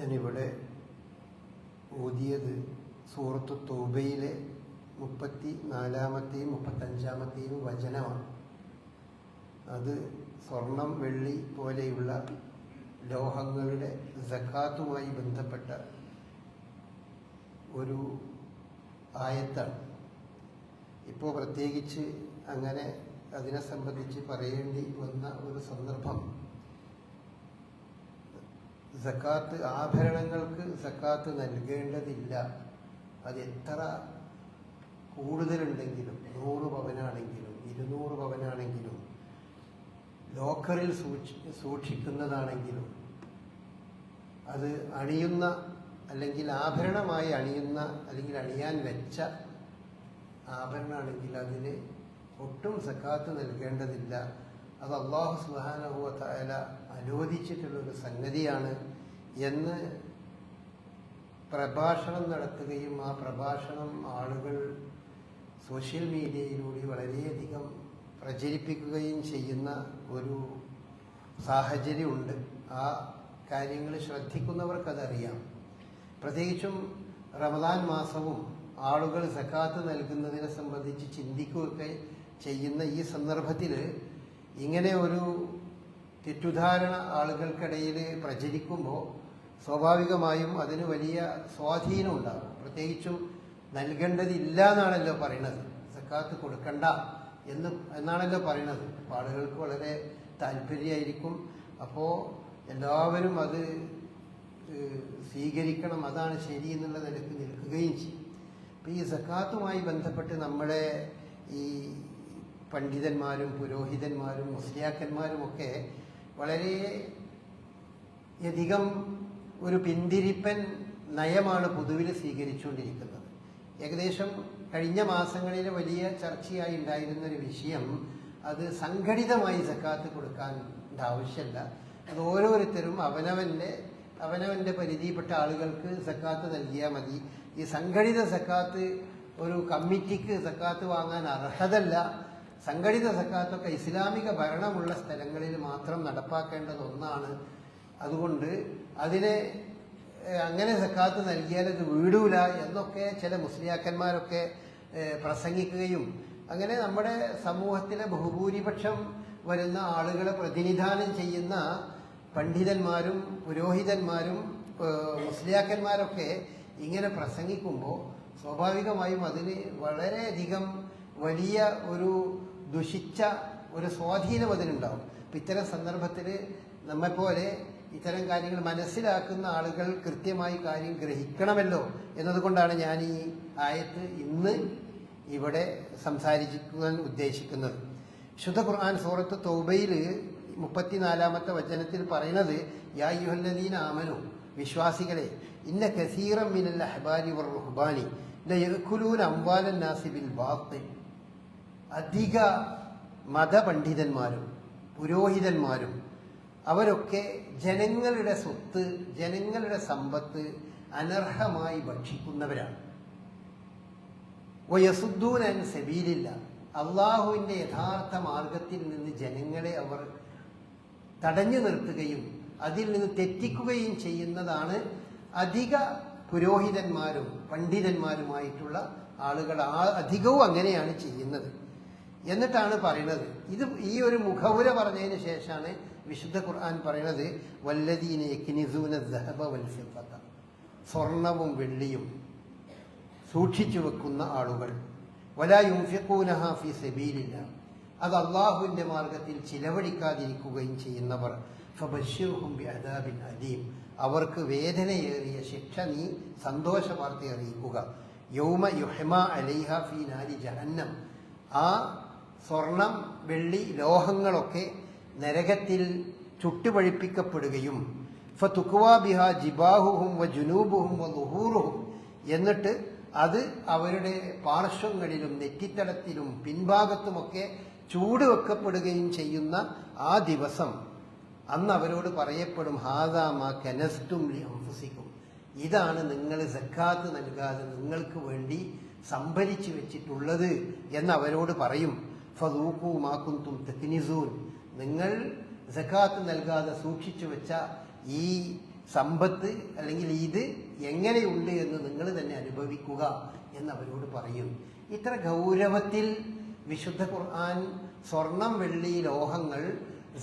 ഞാനിവിടെ ഓതിയത് സൂറത്ത് തോബയിലെ മുപ്പത്തി നാലാമത്തെയും മുപ്പത്തഞ്ചാമത്തെയും വചനമാണ്. അത് സ്വർണം വെള്ളി പോലെയുള്ള ലോഹങ്ങളുടെ സക്കാത്തുമായി ബന്ധപ്പെട്ട ഒരു ആയത്താണ്. ഇപ്പോൾ പ്രത്യേകിച്ച് അങ്ങനെ അതിനെ സംബന്ധിച്ച് പറയേണ്ടി വന്ന ഒരു സന്ദർഭം സക്കാത്ത് ആഭരണങ്ങൾക്ക് സക്കാത്ത് നൽകേണ്ടതില്ല. അത് എത്ര കൂടുതലുണ്ടെങ്കിലും നൂറ് പവനാണെങ്കിലും ഇരുന്നൂറ് പവനാണെങ്കിലും ലോക്കറിൽ സൂക്ഷി സൂക്ഷിക്കുന്നതാണെങ്കിലും അത് അണിയുന്ന അല്ലെങ്കിൽ ആഭരണമായി അണിയുന്ന അല്ലെങ്കിൽ അണിയാൻ വെച്ച ആഭരണമാണെങ്കിൽ അതിന് ഒട്ടും സക്കാത്ത് നൽകേണ്ടതില്ല. അത് അള്ളാഹു അനുവദിച്ചിട്ടുള്ള അനുവദിച്ചിട്ടുള്ളൊരു സംഗതിയാണ് എന്ന് പ്രഭാഷണം നടത്തുകയും ആ പ്രഭാഷണം ആളുകൾ സോഷ്യൽ മീഡിയയിലൂടെ വളരെയധികം പ്രചരിപ്പിക്കുകയും ചെയ്യുന്ന ഒരു സാഹചര്യമുണ്ട്. ആ കാര്യങ്ങൾ ശ്രദ്ധിക്കുന്നവർക്കതറിയാം. പ്രത്യേകിച്ചും റമദാൻ മാസവും ആളുകൾ സക്കാത്ത് നൽകുന്നതിനെ സംബന്ധിച്ച് ചിന്തിക്കുകയൊക്കെ ചെയ്യുന്ന ഈ സന്ദർഭത്തിൽ ഇങ്ങനെ ഒരു തെറ്റുധാരണ ആളുകൾക്കിടയിൽ പ്രചരിക്കുമ്പോൾ സ്വാഭാവികമായും അതിന് വലിയ സ്വാധീനം ഉണ്ടാകും. പ്രത്യേകിച്ചും നൽകേണ്ടതില്ല എന്നാണല്ലോ പറയണത്. സക്കാത്ത് കൊടുക്കണ്ട എന്ന് എന്നാണല്ലോ പറയണത്. അപ്പോൾ ആളുകൾക്ക് വളരെ താല്പര്യമായിരിക്കും. അപ്പോൾ എല്ലാവരും അത് സ്വീകരിക്കണം. അതാണ് ശരി എന്നുള്ള നിലയ്ക്ക് നിൽക്കുകയും ചെയ്യും. അപ്പോൾ ഈ സക്കാത്തുമായി ബന്ധപ്പെട്ട് നമ്മുടെ ഈ പണ്ഡിതന്മാരും പുരോഹിതന്മാരും മുസ്ലിയാക്കന്മാരും ഒക്കെ വളരെ അധികം ഒരു പിന്തിരിപ്പൻ നയമാണ് പൊതുവിൽ സ്വീകരിച്ചുകൊണ്ടിരിക്കുന്നത്. ഏകദേശം കഴിഞ്ഞ മാസങ്ങളിൽ വലിയ ചർച്ചയായി ഉണ്ടായിരുന്ന ഒരു വിഷയം അത് സംഘടിതമായി സക്കാത്ത് കൊടുക്കാൻ ആവശ്യമല്ല. അത് ഓരോരുത്തരും അവനവന്റെ അവനവന്റെ പരിധിയിൽപ്പെട്ട ആളുകൾക്ക് സക്കാത്ത് നൽകിയാൽ മതി. ഈ സംഘടിത സക്കാത്ത് ഒരു കമ്മിറ്റിക്ക് സക്കാത്ത് വാങ്ങാൻ അർഹതല്ല. സംഘടിത സക്കാത്തൊക്കെ ഇസ്ലാമിക ഭരണമുള്ള സ്ഥലങ്ങളിൽ മാത്രം നടപ്പാക്കേണ്ടത് ഒന്നാണ്. അതുകൊണ്ട് അതിനെ അങ്ങനെ സക്കാത്ത് നൽകിയാൽ അത് വീടൂല എന്നൊക്കെ ചില മുസ്ലിയാക്കന്മാരൊക്കെ പ്രസംഗിക്കുകയും അങ്ങനെ നമ്മുടെ സമൂഹത്തിലെ ബഹുഭൂരിപക്ഷം വരുന്ന ആളുകളെ പ്രതിനിധാനം ചെയ്യുന്ന പണ്ഡിതന്മാരും പുരോഹിതന്മാരും മുസ്ലിയാക്കന്മാരൊക്കെ ഇങ്ങനെ പ്രസംഗിക്കുമ്പോൾ സ്വാഭാവികമായും അതിന് വളരെയധികം വലിയ ഒരു ദുഷിച്ച ഒരു സ്വാധീനം അതിനുണ്ടാവും അപ്പം ഇത്തരം സന്ദർഭത്തിൽ നമ്മെപ്പോലെ ഇത്തരം കാര്യങ്ങൾ മനസ്സിലാക്കുന്ന ആളുകൾ കൃത്യമായി കാര്യം ഗ്രഹിക്കണമല്ലോ എന്നതുകൊണ്ടാണ് ഞാൻ ഈ ആയത്ത് ഇന്ന് ഇവിടെ സംസാരിക്കാൻ ഉദ്ദേശിക്കുന്നത്. ശുദ്ധ ഖുർആൻ സൂറത്ത് തൗബയിൽ മുപ്പത്തിനാലാമത്തെ വചനത്തിൽ പറയുന്നത് യാ ആമനു വിശ്വാസികളെ ഇന്ന കസീറം മിനൽ അഹ്ബാരി വർ റുഹ്ബാനി ലയക്കുലൂൻ അംവാലൻ നാസിബിൽ ബാത്തിൽ അധിക മതപണ്ഡിതന്മാരും പുരോഹിതന്മാരും അവരൊക്കെ ജനങ്ങളുടെ സ്വത്ത് ജനങ്ങളുടെ സമ്പത്ത് അനർഹമായി ഭക്ഷിക്കുന്നവരാണ്. വയസുദ്ദൂനൻ സബീലില്ല. അള്ളാഹുവിന്റെ യഥാർത്ഥ മാർഗത്തിൽ നിന്ന് ജനങ്ങളെ അവർ തടഞ്ഞു നിർത്തുകയും അതിൽ നിന്ന് തെറ്റിക്കുകയും ചെയ്യുന്നതാണ് അധിക പുരോഹിതന്മാരും പണ്ഡിതന്മാരുമായിട്ടുള്ള ആളുകൾ അധികവും അങ്ങനെയാണ് ചെയ്യുന്നത്. എന്നിട്ടാണ് പറയുന്നത്. ഇത് ഈ ഒരു മുഖവുര പറഞ്ഞതിന് ശേഷമാണ് വിശുദ്ധ ഖുർആൻ പറയുന്നത് വല്ലദീന സ്വർണവും വെള്ളിയും സൂക്ഷിച്ചു വെക്കുന്ന ആളുകൾ. വലാ യുംഫിഖൂനഹ ഫി സബീലില്ല. അത് അള്ളാഹുവിന്റെ മാർഗത്തിൽ ചിലവഴിക്കാതിരിക്കുകയും ചെയ്യുന്നവർ. അദാബിൻ അലീം. അവർക്ക് വേദനയേറിയ ശിക്ഷ നീ സന്തോഷ വാർത്ത അറിയിക്കുക. യൗമ യുഹമ അലൈഹ ഫി നാരി ജഹന്നം. ആ സ്വർണം വെള്ളി ലോഹങ്ങളൊക്കെ നരകത്തിൽ ചുട്ടുപഴിപ്പിക്കപ്പെടുകയും ഫതുക്വാ ബിഹ ജിബാഹുഹും വ ജുനൂബുഹും വ നുഹൂറുഹും എന്നിട്ട് അത് അവരുടെ പാർശ്വങ്ങളിലും നെറ്റിത്തടത്തിലും പിൻഭാഗത്തുമൊക്കെ ചൂട് വെക്കപ്പെടുകയും ചെയ്യുന്ന ആ ദിവസം. അന്ന് അവരോട് പറയപ്പെടും ഹാദാമ കനസ്തും ലി ഇതാണ് നിങ്ങൾ സക്കാത്ത് നൽകാതെ നിങ്ങൾക്ക് വേണ്ടി സംഭരിച്ചു വെച്ചിട്ടുള്ളത് എന്ന് അവരോട് പറയും. ഫദൂക്കു മാക്കുന്തും തെക്കിനിസൂൻ നിങ്ങൾ സക്കാത്ത് നൽകാതെ സൂക്ഷിച്ചു വെച്ച ഈ സമ്പത്ത് അല്ലെങ്കിൽ ഇത് എങ്ങനെയുണ്ട് എന്ന് നിങ്ങൾ തന്നെ അനുഭവിക്കുക എന്ന് അവരോട് പറയും. ഇത്ര ഗൗരവത്തിൽ വിശുദ്ധ ഖുർആൻ സ്വർണം വെള്ളി ലോഹങ്ങൾ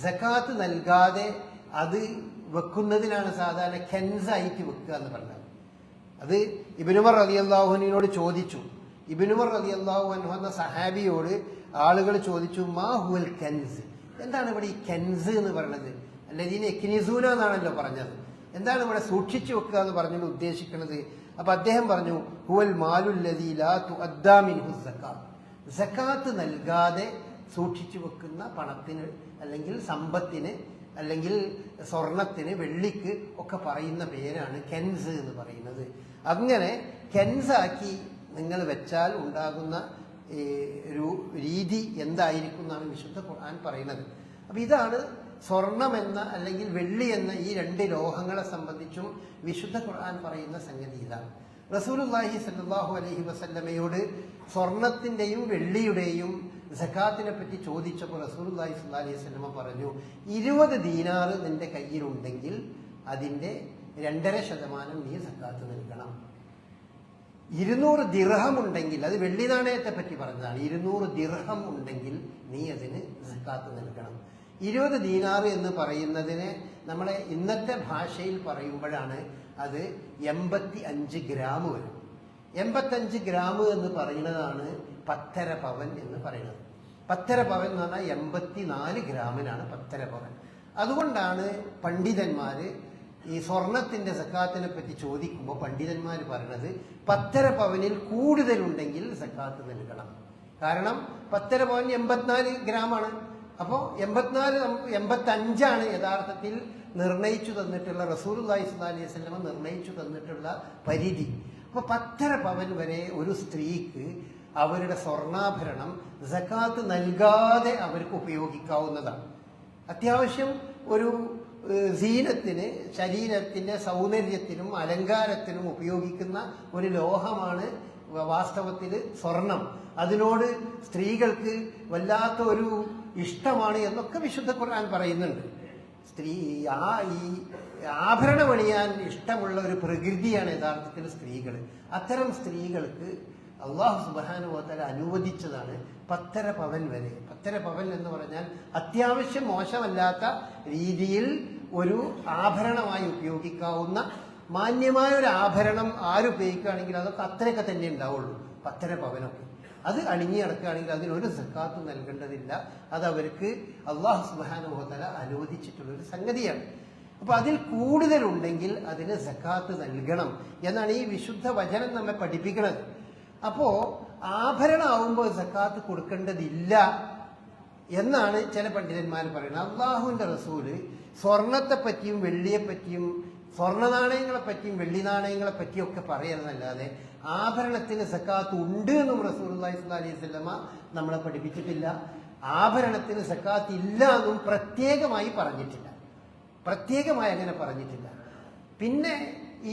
സക്കാത്ത് നൽകാതെ അത് വെക്കുന്നതിനാണ് സാധാരണ കെൻസായിട്ട് വെക്കുക എന്ന് പറഞ്ഞത്. അത് ഇബിനുമർ അലി അള്ളാഹുനോട് ചോദിച്ചു. ഇബിനുമർ അലി അള്ളാഹു അൻഹു എന്ന സഹാബിയോട് ആളുകൾ ചോദിച്ചു മാ ഹുവൽ കൻസ്? എന്താണ് ഇവിടെ ഈ കൻസ് എന്ന് പറയുന്നത്? അല്ലെങ്കിൽ എക്നിസൂന എന്നാണല്ലോ പറഞ്ഞത്. എന്താണ് ഇവിടെ സൂക്ഷിച്ചു വെക്കുക എന്ന് പറഞ്ഞത് ഉദ്ദേശിക്കുന്നത്? അപ്പൊ അദ്ദേഹം പറഞ്ഞു ഹുവൽ സക്കാത്ത് നൽകാതെ സൂക്ഷിച്ചു വെക്കുന്ന പണത്തിന് അല്ലെങ്കിൽ സമ്പത്തിന് അല്ലെങ്കിൽ സ്വർണത്തിന് വെള്ളിക്ക് ഒക്കെ പറയുന്ന പേരാണ് കെൻസ് എന്ന് പറയുന്നത്. അങ്ങനെ കെൻസാക്കി നിങ്ങൾ വെച്ചാൽ ഉണ്ടാകുന്ന രീതി എന്തായിരിക്കും എന്നാണ് വിശുദ്ധ ഖുർആൻ പറയുന്നത്. അപ്പൊ ഇതാണ് സ്വർണം എന്ന അല്ലെങ്കിൽ വെള്ളി എന്ന ഈ രണ്ട് ലോഹങ്ങളെ സംബന്ധിച്ചും വിശുദ്ധ ഖുർആൻ പറയുന്ന സംഗതി ഇതാണ്. റസൂലുള്ളാഹി സല്ലാഹു അലഹി വസല്ലമയോട് സ്വർണത്തിന്റെയും വെള്ളിയുടെയും സക്കാത്തിനെ പറ്റി ചോദിച്ചപ്പോൾ റസൂലുള്ളാഹി സല്ലാ അലൈഹി വസ്ലമ പറഞ്ഞു ഇരുപത് ദീനാറ് നിന്റെ കയ്യിലുണ്ടെങ്കിൽ അതിന്റെ രണ്ടര ശതമാനം നീ സക്കാത്ത് നൽകണം. ഇരുന്നൂറ് ദിർഹം ഉണ്ടെങ്കിൽ അത് വെള്ളി നാണയത്തെ പറ്റി പറഞ്ഞതാണ് ഇരുന്നൂറ് ദിർഹം ഉണ്ടെങ്കിൽ നീ അതിന് സക്കാത്ത് നൽകണം. ഇരുപത് ദീനാറ് എന്ന് പറയുന്നതിന് നമ്മളെ ഇന്നത്തെ ഭാഷയിൽ പറയുമ്പോഴാണ് അത് എൺപത്തി അഞ്ച് ഗ്രാം വരും. എൺപത്തഞ്ച് ഗ്രാം എന്ന് പറയുന്നതാണ് പത്തര പവൻ എന്ന് പറയുന്നത്. പത്തര പവൻ എന്ന് പറഞ്ഞാൽ എൺപത്തിനാല് ഗ്രാമിനാണ് പത്തര പവൻ. അതുകൊണ്ടാണ് പണ്ഡിതന്മാര് ഈ സ്വർണത്തിന്റെ സക്കാത്തിനെ പറ്റി ചോദിക്കുമ്പോൾ പണ്ഡിതന്മാർ പറയുന്നത് പത്തര പവനിൽ കൂടുതലുണ്ടെങ്കിൽ സക്കാത്ത് നൽകണം. കാരണം പത്തര പവൻ എൺപത്തിനാല് ഗ്രാമാണ്. അപ്പോൾ എൺപത്തിനാല് എൺപത്തഞ്ചാണ് യഥാർത്ഥത്തിൽ നിർണയിച്ചു തന്നിട്ടുള്ള റസൂൽ അലൈഹി അലൈഹി സ്വലമ നിർണയിച്ചു തന്നിട്ടുള്ള പരിധി. അപ്പോൾ പത്തര പവൻ വരെ ഒരു സ്ത്രീക്ക് അവരുടെ സ്വർണാഭരണം സക്കാത്ത് നൽകാതെ അവർക്ക് ഉപയോഗിക്കാവുന്നതാണ്. അത്യാവശ്യം ഒരു സീനത്തിന് ശരീരത്തിന്റെ സൗന്ദര്യത്തിനും അലങ്കാരത്തിനും ഉപയോഗിക്കുന്ന ഒരു ലോഹമാണ് വാസ്തവത്തിൽ സ്വർണം. അതിനോട് സ്ത്രീകൾക്ക് വല്ലാത്ത ഒരു ഇഷ്ടമാണ് എന്നൊക്കെ വിശുദ്ധ ഖുർആൻ പറയുന്നുണ്ട്. സ്ത്രീ ആ ഈ ആഭരണമണിയാൻ ഇഷ്ടമുള്ള ഒരു പ്രകൃതിയാണ് യഥാർത്ഥത്തിൽ സ്ത്രീകൾ. അത്തരം സ്ത്രീകൾക്ക് അള്ളാഹു സുബാനുഭവത്തല അനുവദിച്ചതാണ് പത്തര പവൻ വരെ. പത്തര പവൻ എന്ന് പറഞ്ഞാൽ അത്യാവശ്യം മോശമല്ലാത്ത രീതിയിൽ ഒരു ആഭരണമായി ഉപയോഗിക്കാവുന്ന മാന്യമായ ഒരു ആഭരണം ആര് ആരുപയോഗിക്കുകയാണെങ്കിൽ അതൊക്കെ അത്രയൊക്കെ തന്നെ ഉണ്ടാവുള്ളൂ. പത്തര പവനൊക്കെ. അത് അണിഞ്ഞു നടക്കുകയാണെങ്കിൽ അതിനൊരു സക്കാത്ത് നൽകേണ്ടതില്ല. അത് അവർക്ക് അള്ളാഹു അനുവദിച്ചിട്ടുള്ള ഒരു സംഗതിയാണ്. അപ്പൊ അതിൽ കൂടുതലുണ്ടെങ്കിൽ അതിന് സക്കാത്ത് നൽകണം എന്നാണ് ഈ വിശുദ്ധ വചനം നമ്മെ പഠിപ്പിക്കുന്നത് അപ്പോ ആഭരണമാവുമ്പോൾ സക്കാത്ത് കൊടുക്കേണ്ടതില്ല എന്നാണ് ചില പണ്ഡിതന്മാർ പറയുന്നത്. അള്ളാഹുവിന്റെ റസൂൽ സ്വർണത്തെ പറ്റിയും വെള്ളിയെ പറ്റിയും സ്വർണ നാണയങ്ങളെ പറ്റിയും വെള്ളി നാണയങ്ങളെ പറ്റിയും ഒക്കെ ആഭരണത്തിന് സക്കാത്ത് ഉണ്ട് എന്നും റസൂൽ അലൈഹി സ്വലമ നമ്മളെ പഠിപ്പിച്ചിട്ടില്ല. ആഭരണത്തിന് സക്കാത്ത് ഇല്ല എന്നും പ്രത്യേകമായി പറഞ്ഞിട്ടില്ല. പ്രത്യേകമായി അങ്ങനെ പറഞ്ഞിട്ടില്ല. പിന്നെ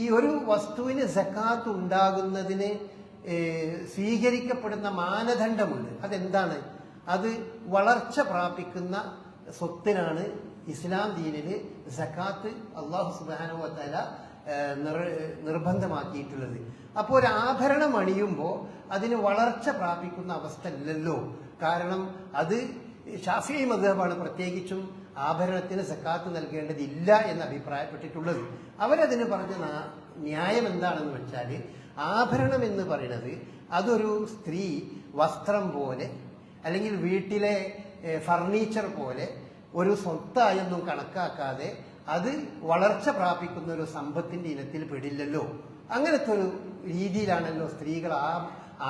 ഈ ഒരു വസ്തുവിന് സക്കാത്ത് ഉണ്ടാകുന്നതിന് സ്വീകരിക്കപ്പെടുന്ന മാനദണ്ഡമുണ്ട്. അതെന്താണ്? അത് വളർച്ച പ്രാപിക്കുന്ന സ്വത്തിനാണ് ഇസ്ലാം ദീനിൽ സക്കാത്ത് അള്ളാഹു സുബാനുവത്തല നിർബന്ധമാക്കിയിട്ടുള്ളത്. അപ്പോൾ ഒരു ആഭരണം അണിയുമ്പോൾ അതിന് വളർച്ച പ്രാപിക്കുന്ന അവസ്ഥ ഇല്ലല്ലോ കാരണം അത് ഷാഫി മദ്ഹബാണ് പ്രത്യേകിച്ചും ആഭരണത്തിന് സക്കാത്ത് നൽകേണ്ടതില്ല എന്ന് അഭിപ്രായപ്പെട്ടിട്ടുള്ളത്. അവരതിന് പറഞ്ഞ ന്യായം എന്താണെന്ന് വെച്ചാൽ ആഭരണം എന്ന് പറയുന്നത് അതൊരു സ്ത്രീ വസ്ത്രം പോലെ അല്ലെങ്കിൽ വീട്ടിലെ ഫർണിച്ചർ പോലെ ഒരു സ്വത്തായൊന്നും കണക്കാക്കാതെ അത് വളർച്ച പ്രാപിക്കുന്ന ഒരു സമ്പത്തിന്റെ ഇനത്തിൽ പെടില്ലല്ലോ. അങ്ങനത്തെ ഒരു രീതിയിലാണല്ലോ സ്ത്രീകൾ ആ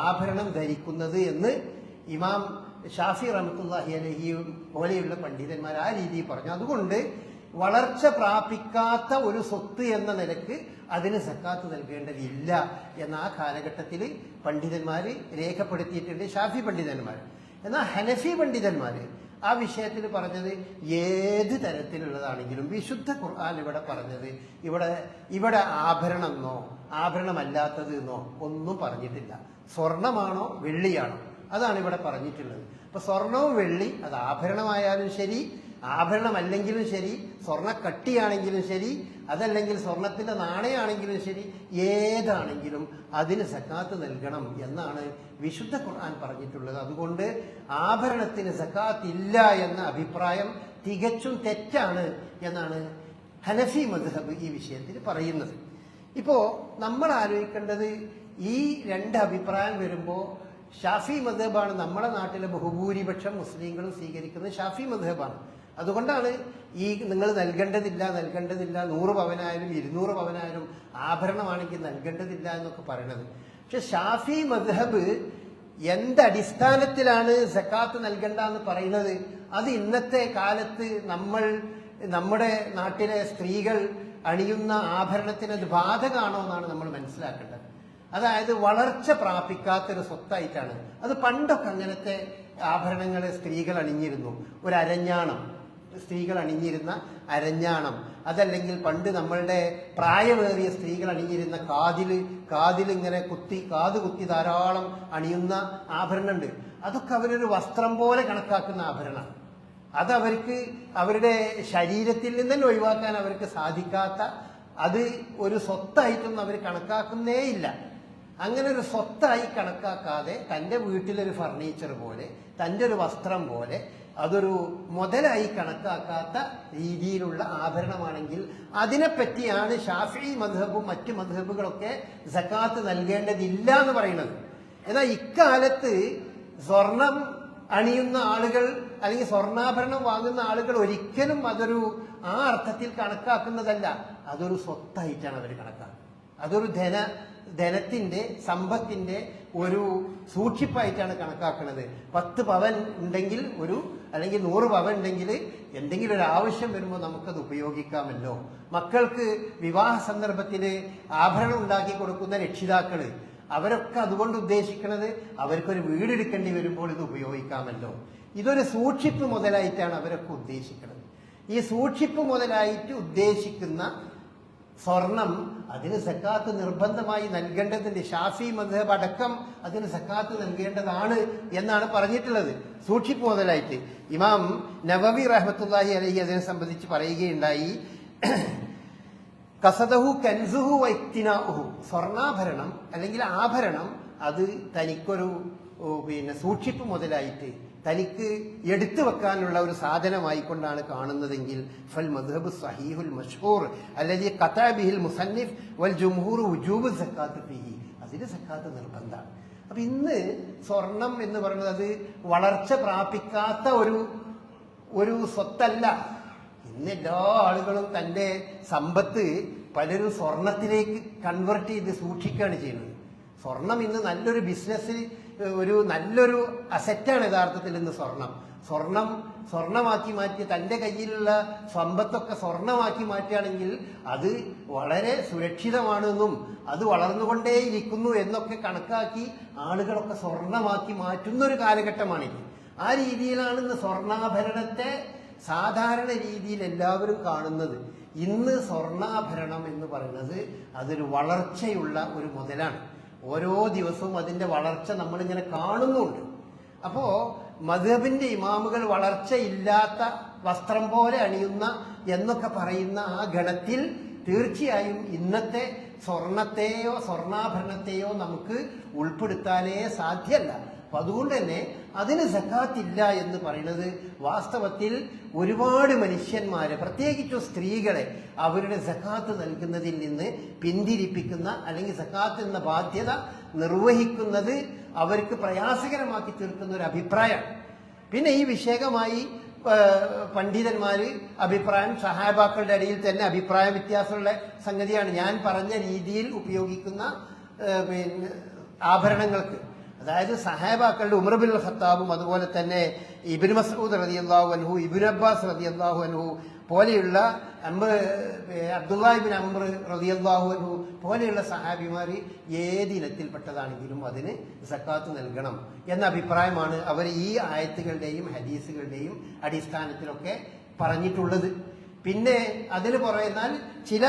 ആഭരണം ധരിക്കുന്നത് എന്ന് ഇമാം ഷാഫി റഹമത്തുല്ലാഹി അലഹിയും പോലെയുള്ള പണ്ഡിതന്മാർ ആ രീതിയിൽ പറഞ്ഞു. അതുകൊണ്ട് വളർച്ച പ്രാപിക്കാത്ത ഒരു സ്വത്ത് എന്ന നിലയ്ക്ക് അതിന് സക്കാത്ത് നൽകേണ്ടതില്ല എന്ന ആ കാലഘട്ടത്തിൽ പണ്ഡിതന്മാർ രേഖപ്പെടുത്തിയിട്ടുണ്ട് ഷാഫി പണ്ഡിതന്മാർ. എന്നാൽ ഹനഫി പണ്ഡിതന്മാർ ആ വിഷയത്തിൽ പറഞ്ഞത് ഏത് തരത്തിലുള്ളതാണെങ്കിലും വിശുദ്ധ ഖുർആൻ ഇവിടെ പറഞ്ഞത് ഇവിടെ ഇവിടെ ആഭരണം എന്നോ ആഭരണമല്ലാത്തത് എന്നോ ഒന്നും പറഞ്ഞിട്ടില്ല. സ്വർണമാണോ വെള്ളിയാണോ? അതാണ് ഇവിടെ പറഞ്ഞിട്ടുള്ളത്. അപ്പൊ സ്വർണവും വെള്ളി അത് ആഭരണമായാലും ശരി ആഭരണമല്ലെങ്കിലും ശരി സ്വർണക്കട്ടിയാണെങ്കിലും ശരി അതല്ലെങ്കിൽ സ്വർണത്തിന്റെ നാണയമാണെങ്കിലും ശരി ഏതാണെങ്കിലും അതിന് സക്കാത്ത് നൽകണം എന്നാണ് വിശുദ്ധ ഖുർആൻ പറഞ്ഞിട്ടുള്ളത്. അതുകൊണ്ട് ആഭരണത്തിന് സക്കാത്ത് ഇല്ല എന്ന അഭിപ്രായം തികച്ചും തെറ്റാണ് എന്നാണ് ഹനഫി മദ്ഹബ് ഈ വിഷയത്തിൽ പറയുന്നത്. ഇപ്പോ നമ്മൾ ആലോചിക്കേണ്ടത് ഈ രണ്ട് അഭിപ്രായം വരുമ്പോൾ ഷാഫി മദ്ഹബാണ് നമ്മുടെ നാട്ടിലെ ബഹുഭൂരിപക്ഷം മുസ്ലിങ്ങളും സ്വീകരിക്കുന്നത് ഷാഫി മദ്ഹബാണ്. അതുകൊണ്ടാണ് ഈ നിങ്ങൾ നൽകേണ്ടതില്ല നൽകേണ്ടതില്ല നൂറ് പവനായാലും ഇരുന്നൂറ് പവനായാലും ആഭരണമാണെങ്കിൽ നൽകേണ്ടതില്ല എന്നൊക്കെ പറയണത്. പക്ഷെ ഷാഫി മദ്ഹബ് എന്തടിസ്ഥാനത്തിലാണ് സക്കാത്ത് നൽകണ്ട എന്ന് പറയുന്നത്? അത് ഇന്നത്തെ കാലത്ത് നമ്മൾ നമ്മുടെ നാട്ടിലെ സ്ത്രീകൾ അണിയുന്ന ആഭരണത്തിന് അത് ബാധകമാണോ എന്നാണ് നമ്മൾ മനസ്സിലാക്കേണ്ടത്. അതായത് വളർച്ച പ്രാപിക്കാത്തൊരു സ്വത്തായിട്ടാണ്. അത് പണ്ടൊക്കെ അങ്ങനത്തെ ആഭരണങ്ങൾ സ്ത്രീകൾ അണിഞ്ഞിരുന്നു. ഒരു അരഞ്ഞാണം. സ്ത്രീകൾ അണിഞ്ഞിരുന്ന അരഞ്ഞാണം. അതല്ലെങ്കിൽ പണ്ട് നമ്മളുടെ പ്രായമേറിയ സ്ത്രീകൾ അണിഞ്ഞിരുന്ന കാതിൽ കാതിൽ ഇങ്ങനെ കുത്തി കാത് കുത്തി ധാരാളം അണിയുന്ന ആഭരണമുണ്ട് അതൊക്കെ അവരൊരു വസ്ത്രം പോലെ കണക്കാക്കുന്ന ആഭരണം. അത് അവർക്ക് അവരുടെ ശരീരത്തിൽ നിന്ന് തന്നെ ഒഴിവാക്കാൻ അവർക്ക് സാധിക്കാത്ത അത് ഒരു സ്വത്തായിട്ടൊന്നും അവർ കണക്കാക്കുന്നേയില്ല. അങ്ങനെ ഒരു സ്വത്തായി കണക്കാക്കാതെ തന്റെ വീട്ടിലൊരു ഫർണിച്ചർ പോലെ തന്റെ ഒരു വസ്ത്രം പോലെ അതൊരു മുതലായി കണക്കാക്കാത്ത രീതിയിലുള്ള ആഭരണമാണെങ്കിൽ അതിനെപ്പറ്റിയാണ് ഷാഫി മധബും മറ്റു മധബുകളൊക്കെ സക്കാത്ത് നൽകേണ്ടതില്ല എന്ന് പറയുന്നത്. എന്നാൽ ഇക്കാലത്ത് സ്വർണം അണിയുന്ന ആളുകൾ അല്ലെങ്കിൽ സ്വർണാഭരണം വാങ്ങുന്ന ആളുകൾ ഒരിക്കലും അതൊരു ആ അർത്ഥത്തിൽ കണക്കാക്കുന്നതല്ല. അതൊരു സ്വത്തായിട്ടാണ് അവർ കണക്കാക്കുന്നത്. അതൊരു ധന ധനത്തിന്റെ സമ്പത്തിന്റെ ഒരു സൂക്ഷിപ്പായിട്ടാണ് കണക്കാക്കുന്നത് പത്ത് പവൻ ഉണ്ടെങ്കിൽ ഒരു അല്ലെങ്കിൽ നൂറ് പവൻ ഉണ്ടെങ്കിൽ എന്തെങ്കിലും ഒരു ആവശ്യം വരുമ്പോൾ നമുക്കത് ഉപയോഗിക്കാമല്ലോ. മക്കൾക്ക് വിവാഹ സന്ദർഭത്തിൽ ആഭരണം ഉണ്ടാക്കി കൊടുക്കുന്ന രക്ഷിതാക്കൾ അവരൊക്കെ അതുകൊണ്ട് ഉദ്ദേശിക്കുന്നത് അവർക്കൊരു വീടെടുക്കേണ്ടി വരുമ്പോൾ ഇത് ഉപയോഗിക്കാമല്ലോ. ഇതൊരു സൂക്ഷിപ്പ് മുതലായിട്ടാണ് അവരൊക്കെ ഉദ്ദേശിക്കുന്നത് ഈ സൂക്ഷിപ്പ് മുതലായിട്ട് ഉദ്ദേശിക്കുന്ന സ്വർണം അതിന് സക്കാത്ത് നിർബന്ധമായി നൽകേണ്ടതിന്റെ ഷാഫി മധബ് അടക്കം അതിന് സക്കാത്ത് നൽകേണ്ടതാണ് എന്നാണ് പറഞ്ഞിട്ടുള്ളത്. സൂക്ഷിപ്പ് മുതലായിട്ട്. ഇമാം നവവി റഹ്മത്തുല്ലാഹി അലഹി അതിനെ സംബന്ധിച്ച് പറയുകയുണ്ടായി കസതഹു കൻസുഹു വൈത്തിനാഹു സ്വർണാഭരണം അല്ലെങ്കിൽ ആഭരണം അത് തനിക്കൊരു പിന്നെ സൂക്ഷിപ്പ് മുതലായിട്ട് തനിക്ക് എടുത്തു വെക്കാനുള്ള ഒരു സാധനമായിക്കൊണ്ടാണ് കാണുന്നതെങ്കിൽ ഫൽ മദ്ഹബ് സഹീഹുൽ മഷൂർ അല്ലെങ്കിൽ കഥാബിഹിൽ മുസന്നിഫ് വൽ ജുംഹൂർ ഉജൂബ് സക്കാത്ത് ഫിഹി. അതിന് സക്കാത്ത് നിർബന്ധമാണ്. അപ്പൊ ഇന്ന് സ്വർണം എന്ന് പറയുന്നത് അത് വളർച്ച പ്രാപിക്കാത്ത ഒരു ഒരു സ്വത്തല്ല. ഇന്ന് എല്ലാ ആളുകളും തന്റെ സമ്പത്ത് പലരും സ്വർണത്തിലേക്ക് കൺവെർട്ട് ചെയ്ത് സൂക്ഷിക്കുകയാണ് ചെയ്യുന്നത്. സ്വർണം ഇന്ന് നല്ലൊരു ബിസിനസ്സിൽ ഒരു നല്ലൊരു അസറ്റാണ് യഥാർത്ഥത്തിൽ ഇന്ന് സ്വർണം. സ്വർണം സ്വർണമാക്കി മാറ്റി തന്റെ കയ്യിലുള്ള സമ്പത്തൊക്കെ സ്വർണമാക്കി മാറ്റുകയാണെങ്കിൽ അത് വളരെ സുരക്ഷിതമാണെന്നും അത് വളർന്നുകൊണ്ടേയിരിക്കുന്നു എന്നൊക്കെ കണക്കാക്കി ആളുകളൊക്കെ സ്വർണമാക്കി മാറ്റുന്ന ഒരു കാലഘട്ടമാണിത്. ആ രീതിയിലാണ് ഇന്ന് സ്വർണാഭരണത്തെ സാധാരണ രീതിയിൽ എല്ലാവരും കാണുന്നത്. ഇന്ന് സ്വർണാഭരണം എന്ന് പറയുന്നത് അതൊരു വളർച്ചയുള്ള ഒരു മുതലാണ്. ഓരോ ദിവസവും അതിന്റെ വളർച്ച നമ്മളിങ്ങനെ കാണുന്നുണ്ട്. അപ്പോ മധുബിന്റെ ഇമാമുകൾ വളർച്ചയില്ലാത്ത വസ്ത്രം പോലെ അണിയുന്ന എന്നൊക്കെ പറയുന്ന ആ ഗണത്തിൽ തീർച്ചയായും ഇന്നത്തെ സ്വർണത്തെയോ സ്വർണാഭരണത്തെയോ നമുക്ക് ഉൾപ്പെടുത്താനേ സാധ്യമല്ല അപ്പൊ അതുകൊണ്ട് തന്നെ അതിന് സക്കാത്തില്ല എന്ന് പറയുന്നത് വാസ്തവത്തിൽ ഒരുപാട് മനുഷ്യന്മാരെ പ്രത്യേകിച്ചും സ്ത്രീകളെ അവരുടെ സക്കാത്ത് നൽകുന്നതിൽ നിന്ന് പിന്തിരിപ്പിക്കുന്ന അല്ലെങ്കിൽ സക്കാത്ത് എന്ന ബാധ്യത നിർവഹിക്കുന്നത് അവർക്ക് പ്രയാസകരമാക്കി തീർക്കുന്ന ഒരു അഭിപ്രായമാണ് പിന്നെ ഈ വിഷയകമായി പണ്ഡിതന്മാര് അഭിപ്രായം സഹായബാക്കളുടെ ഇടയിൽ തന്നെ അഭിപ്രായ വ്യത്യാസമുള്ള സംഗതിയാണ് ഞാൻ പറഞ്ഞ രീതിയിൽ ഉപയോഗിക്കുന്ന പിന്നെ ആഭരണങ്ങൾക്ക്. അതായത് സഹാബാക്കളുടെ ഉമർ ബിൻ ഖത്താബും അതുപോലെ തന്നെ ഇബിൻ മസൂദ് റതി അള്ളാഹു അൻഹു ഇബിൻ അബ്ബാസ് റതി അള്ളാഹു അൻഹു പോലെയുള്ള അമ്പ് അബ്ദുല്ലാഹിബിൻ അമ്ര റതി അള്ളാഹു അൻഹു പോലെയുള്ള സഹാബിമാർ ഏത് ഇനത്തിൽപ്പെട്ടതാണെങ്കിലും അതിന് സക്കാത്ത് നൽകണം എന്ന അഭിപ്രായമാണ് അവർ ഈ ആയത്തുകളുടെയും ഹദീസുകളുടെയും അടിസ്ഥാനത്തിലൊക്കെ പറഞ്ഞിട്ടുള്ളത്. പിന്നെ അതിന് പുറമെന്നാൽ ചില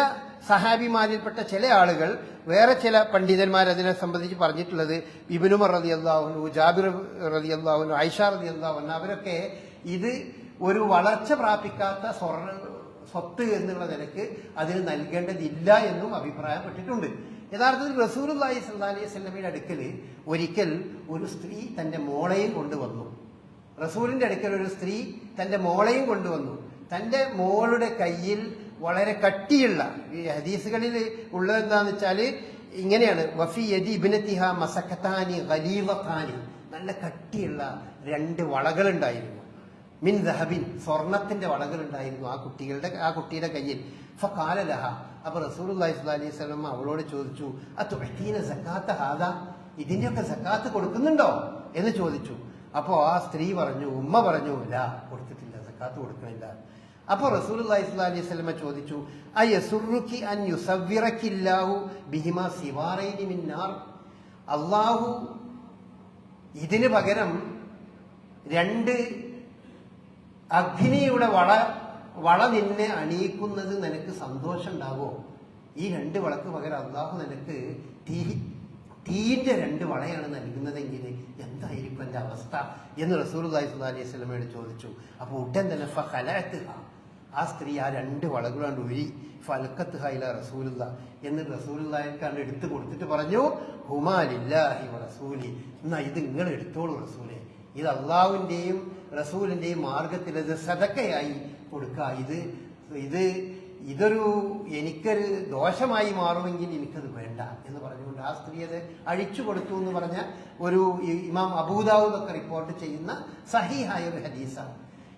സഹാബിമാരിൽപ്പെട്ട ചില ആളുകൾ വേറെ ചില പണ്ഡിതന്മാർ അതിനെ സംബന്ധിച്ച് പറഞ്ഞിട്ടുള്ളത് ഇബിനുമർ റതി അള്ളാഹുനു ജാബിർ റതി അള്ളാഹുനു ഐഷ റതി അള്ളാഹുനു അവരൊക്കെ ഇത് ഒരു വളർച്ച പ്രാപിക്കാത്ത സ്വർണ സ്വത്ത് എന്നുള്ള നിലയ്ക്ക് അതിന് നൽകേണ്ടതില്ല എന്നും അഭിപ്രായപ്പെട്ടിട്ടുണ്ട്. യഥാർത്ഥത്തിൽ റസൂൽ അള്ളാഹി സല്ലാ അലൈഹി അടുക്കൽ ഒരിക്കൽ ഒരു സ്ത്രീ തന്റെ മോളെയും കൊണ്ടുവന്നു. റസൂലിന്റെ അടുക്കൽ ഒരു സ്ത്രീ തന്റെ മോളെയും കൊണ്ടുവന്നു. തന്റെ മോളുടെ കയ്യിൽ വളരെ കട്ടിയുള്ള ഈ ഹദീസുകളിൽ ഉള്ളത് എന്താന്ന് വെച്ചാൽ ഇങ്ങനെയാണ്. വഫി യദി ഇബിനത്തിഹ മസക്കത്താനി ഖലീവത്താനി. നല്ല കട്ടിയുള്ള രണ്ട് വളകൾ ഉണ്ടായിരുന്നു മിൻ ദഹബിൻ സ്വർണത്തിന്റെ വളകൾ ഉണ്ടായിരുന്നു ആ കുട്ടികളുടെ ആ കുട്ടിയുടെ കയ്യിൽ. ഫാലലഹ അപ്പൊ റസൂൽ അലൈഹി സ്വലം അവളോട് ചോദിച്ചു സക്കാത്ത ഹാദ? ഇതിന്റെയൊക്കെ സക്കാത്ത് കൊടുക്കുന്നുണ്ടോ? എന്ന് ചോദിച്ചു. അപ്പോ ആ സ്ത്രീ പറഞ്ഞു ഉമ്മ പറഞ്ഞു ഇല്ല കൊടുത്തിട്ടില്ല സക്കാത്ത് കൊടുക്കണില്ല. അപ്പൊ റസൂൽ അലൈഹി സ്വലമ ചോദിച്ചു അയ്യസുറുക്കി അൻ യുസവ്വിറക്കില്ലാഹു ബിഹിമ സിവാറൈനി മിന്നാർ? അള്ളാഹു ഇതിന് പകരം രണ്ട് അഗ്നിയുടെ വള വള നിന്നെ അണിയിക്കുന്നത് നിനക്ക് സന്തോഷം ഉണ്ടാവോ ഈ രണ്ട് വളക്ക് പകരം അള്ളാഹു നിനക്ക് തീ തീന്റെ രണ്ട് വളയാണ് നൽകുന്നതെങ്കിൽ എന്തായിരിക്കും എന്റെ അവസ്ഥ? എന്ന് റസൂൽ അലൈഹി സ്വലമയോട് ചോദിച്ചു. അപ്പോൾ ഉടൻ തന്നെ ഫലത്തുക ആ സ്ത്രീ ആ രണ്ട് വളകളാണ് ഉരി ഫൽക്കത്ത് ഹൈല റസൂലുള്ള. എന്ന് റസൂലുള്ളാഹിക്കാണ്ട് എടുത്തു കൊടുത്തിട്ട് പറഞ്ഞു ഹുമാലില്ലാഹി റസൂലി. എന്നാ ഇത് നിങ്ങൾ എടുത്തോളൂ റസൂലെ. ഇത് അള്ളാഹുവിന്റെയും റസൂലിന്റെയും മാർഗത്തിൽ ഇത് സതക്കയായി കൊടുക്കുക ഇത് ഇത് ഇതൊരു എനിക്കൊരു ദോഷമായി മാറുമെങ്കിൽ എനിക്കത് വേണ്ട എന്ന് പറഞ്ഞുകൊണ്ട് ആ സ്ത്രീ അത് അഴിച്ചു കൊടുത്തു എന്ന് പറഞ്ഞ ഒരു ഇമാം അബൂദാവൂദൊക്കെ റിപ്പോർട്ട് ചെയ്യുന്ന സഹിഹായ ഒരു ഹദീസാണ്.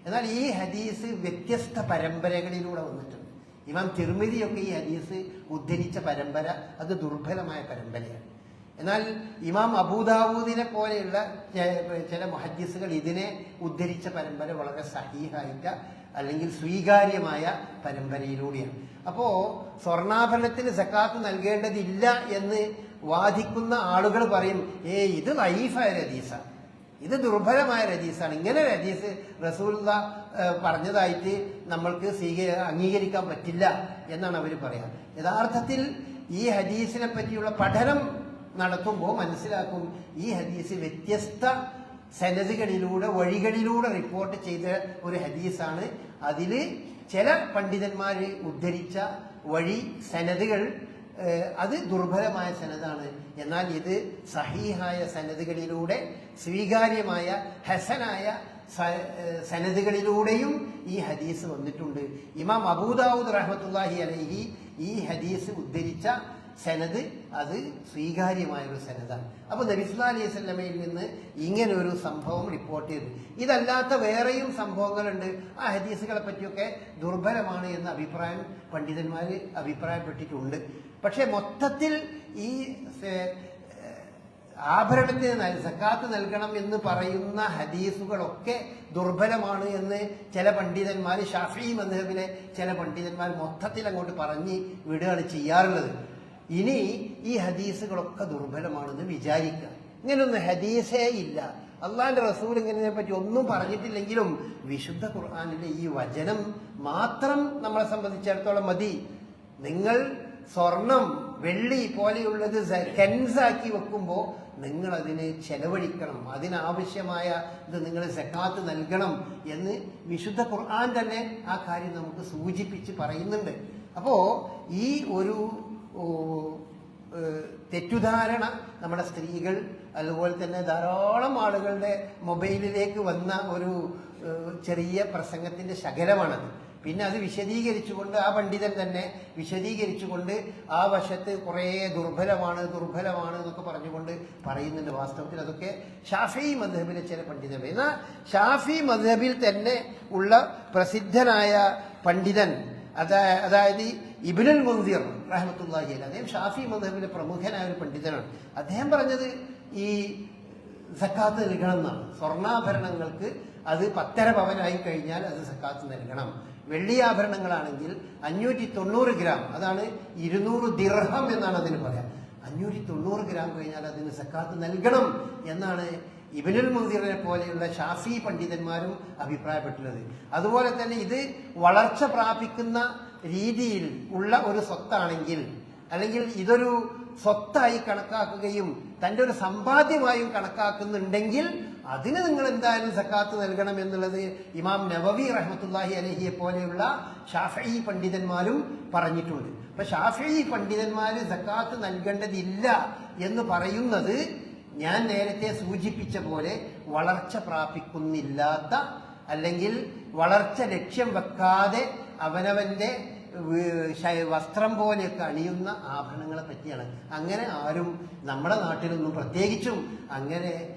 എന്നാൽ ഈ ഹദീസ് വ്യത്യസ്ത പരമ്പരകളിലൂടെ വന്നിട്ടുണ്ട്. ഇമാം തിർമിതിയൊക്കെ ഈ ഹദീസ് ഉദ്ധരിച്ച പരമ്പര അത് ദുർബലമായ പരമ്പരയാണ്. എന്നാൽ ഇമാം അബൂദാവൂദിനെ പോലെയുള്ള ചില മുഹദ്ദിസുകൾ ഇതിനെ ഉദ്ധരിച്ച പരമ്പര വളരെ സഹീഹായിട്ട് അല്ലെങ്കിൽ സ്വീകാര്യമായ പരമ്പരയിലൂടെയാണ്. അപ്പോ സ്വർണാഭരണത്തിന് സക്കാത്ത് നൽകേണ്ടതില്ല എന്ന് വാദിക്കുന്ന ആളുകൾ പറയും ഏ ഇത് വൈഫായ രദീസാണ് ഇത് ദുർബലമായ രജീസാണ്. ഇങ്ങനെ രജീസ് റസൂൽദ പറഞ്ഞതായിട്ട് നമ്മൾക്ക് സ്വീക അംഗീകരിക്കാൻ പറ്റില്ല എന്നാണ് അവർ പറയാ. യഥാർത്ഥത്തിൽ ഈ ഹദീസിനെ പറ്റിയുള്ള പഠനം നടത്തുമ്പോൾ മനസ്സിലാക്കും ഈ ഹദീസ് വ്യത്യസ്ത സനതുകളിലൂടെ വഴികളിലൂടെ റിപ്പോർട്ട് ചെയ്ത ഒരു ഹദീസാണ്. അതിൽ ചില പണ്ഡിതന്മാർ ഉദ്ധരിച്ച വഴി സനതുകൾ അത് ദുർബലമായ സനതാണ്. എന്നാൽ ഇത് സഹീഹായ സനതുകളിലൂടെ സ്വീകാര്യമായ ഹസനായ സനതുകളിലൂടെയും ഈ ഹദീസ് വന്നിട്ടുണ്ട്. ഇമാം അബൂദാവൂദ് റഹ്മത്തുല്ലാഹി അലഹി ഈ ഹദീസ് ഉദ്ധരിച്ച സനത് അത് സ്വീകാര്യമായ ഒരു സനതാണ്. അപ്പൊ നബിസ്ലാ അലൈഹി സ്വലമയിൽ നിന്ന് ഇങ്ങനെ ഒരു സംഭവം റിപ്പോർട്ട് ചെയ്തു. ഇതല്ലാത്ത വേറെയും സംഭവങ്ങളുണ്ട്. ആ ഹദീസുകളെ പറ്റിയൊക്കെ ദുർബലമാണ് എന്ന അഭിപ്രായം പണ്ഡിതന്മാർ അഭിപ്രായപ്പെട്ടിട്ടുണ്ട്. പക്ഷെ മൊത്തത്തിൽ ഈ ആഭരണത്തിന് സക്കാത്ത് നൽകണം എന്ന് പറയുന്ന ഹദീസുകളൊക്കെ ദുർബലമാണ് എന്ന് ചില പണ്ഡിതന്മാർ ഷാഫി മന്ദിരത്തിലെ ചില പണ്ഡിതന്മാർ മൊത്തത്തിൽ അങ്ങോട്ട് പറഞ്ഞ് വിടുകയാണ് ചെയ്യാറുള്ളത്. ഇനി ഈ ഹദീസുകളൊക്കെ ദുർബലമാണെന്ന് വിചാരിക്കുക. ഇങ്ങനൊന്നും ഹദീസേ ഇല്ല. അള്ളാന്റെ റസൂൽ ഇങ്ങനെ പറ്റി ഒന്നും പറഞ്ഞിട്ടില്ലെങ്കിലും വിശുദ്ധ ഖുർആാനിലെ ഈ വചനം മാത്രം നമ്മളെ സംബന്ധിച്ചിടത്തോളം മതി. നിങ്ങൾ സ്വർണം വെള്ളി പോലെയുള്ളത് കെൻസാക്കി വെക്കുമ്പോൾ നിങ്ങൾ അതിനെ ചെലവഴിക്കണം. അതിനാവശ്യമായ ഇത് നിങ്ങൾ സക്കാത്ത് നൽകണം എന്ന് വിശുദ്ധ ഖുർആൻ തന്നെ ആ കാര്യം നമുക്ക് സൂചിപ്പിച്ച് പറയുന്നുണ്ട്. അപ്പോ ഈ ഒരു തെറ്റുധാരണ നമ്മുടെ സ്ത്രീകൾ അതുപോലെ തന്നെ ധാരാളം ആളുകളുടെ മൊബൈലിലേക്ക് വന്ന ഒരു ചെറിയ പ്രസംഗത്തിന്റെ ശകലമാണത്. പിന്നെ അത് വിശദീകരിച്ചുകൊണ്ട് ആ പണ്ഡിതൻ തന്നെ വിശദീകരിച്ചുകൊണ്ട് ആ വശത്ത് കുറേ ദുർബലമാണ് ദുർബലമാണ് എന്നൊക്കെ പറഞ്ഞുകൊണ്ട് പറയുന്നുണ്ട് വാസ്തവത്തിൽ അതൊക്കെ ഷാഫി മധബിലെ ചില പണ്ഡിതൻ എന്നാൽ ഷാഫി മധബിൽ തന്നെ ഉള്ള പ്രസിദ്ധനായ പണ്ഡിതൻ അതാ അതായത് ഇബിനുൽ മുന്തിർ റഹമത്തുല്ലാഹി അല്ല അദ്ദേഹം ഷാഫി മധബിലെ പ്രമുഖനായ ഒരു പണ്ഡിതനാണ്. അദ്ദേഹം പറഞ്ഞത് ഈ സക്കാത്ത് നൽകണം എന്നാണ്. സ്വർണാഭരണങ്ങൾക്ക് അത് പത്തര പവനായി കഴിഞ്ഞാൽ അത് സക്കാത്ത് നൽകണം. വെള്ളിയാഭരണങ്ങളാണെങ്കിൽ അഞ്ഞൂറ്റി തൊണ്ണൂറ് ഗ്രാം. അതാണ് ഇരുന്നൂറ് ദിർഹം എന്നാണ് അതിന് പറയാം. അഞ്ഞൂറ്റി തൊണ്ണൂറ് ഗ്രാം കഴിഞ്ഞാൽ അതിന് സക്കാത്ത് നൽകണം എന്നാണ് ഇബിനുൽ മുന്തിറിനെ പോലെയുള്ള ഷാഫി പണ്ഡിതന്മാരും അഭിപ്രായപ്പെട്ടുള്ളത് അതുപോലെ തന്നെ ഇത് വളർച്ച പ്രാപിക്കുന്ന രീതിയിൽ ഉള്ള ഒരു സ്വത്താണെങ്കിൽ അല്ലെങ്കിൽ ഇതൊരു സ്വത്തായി കണക്കാക്കുകയും തന്റെ ഒരു സമ്പാദ്യമായും കണക്കാക്കുന്നുണ്ടെങ്കിൽ അതിന് നിങ്ങൾ എന്തായാലും സക്കാത്ത് നൽകണം എന്നുള്ളത് ഇമാം നവവി റഹ്മത്തുല്ലാഹി അലഹിയെ പോലെയുള്ള ഷാഫി പണ്ഡിതന്മാരും പറഞ്ഞിട്ടുണ്ട്. അപ്പൊ ഷാഫി പണ്ഡിതന്മാര് സക്കാത്ത് നൽകേണ്ടതില്ല എന്ന് പറയുന്നത് ഞാൻ നേരത്തെ സൂചിപ്പിച്ച പോലെ വളർച്ച പ്രാപിക്കുന്നില്ലാത്ത അല്ലെങ്കിൽ വളർച്ച ലക്ഷ്യം വെക്കാതെ അവനവന്റെ വസ്ത്രം പോലെയൊക്കെ അണിയുന്ന ആഭരണങ്ങളെ പറ്റിയാണ്. അങ്ങനെ ആരും നമ്മുടെ നാട്ടിലൊന്നും പ്രത്യേകിച്ചും അങ്ങനെ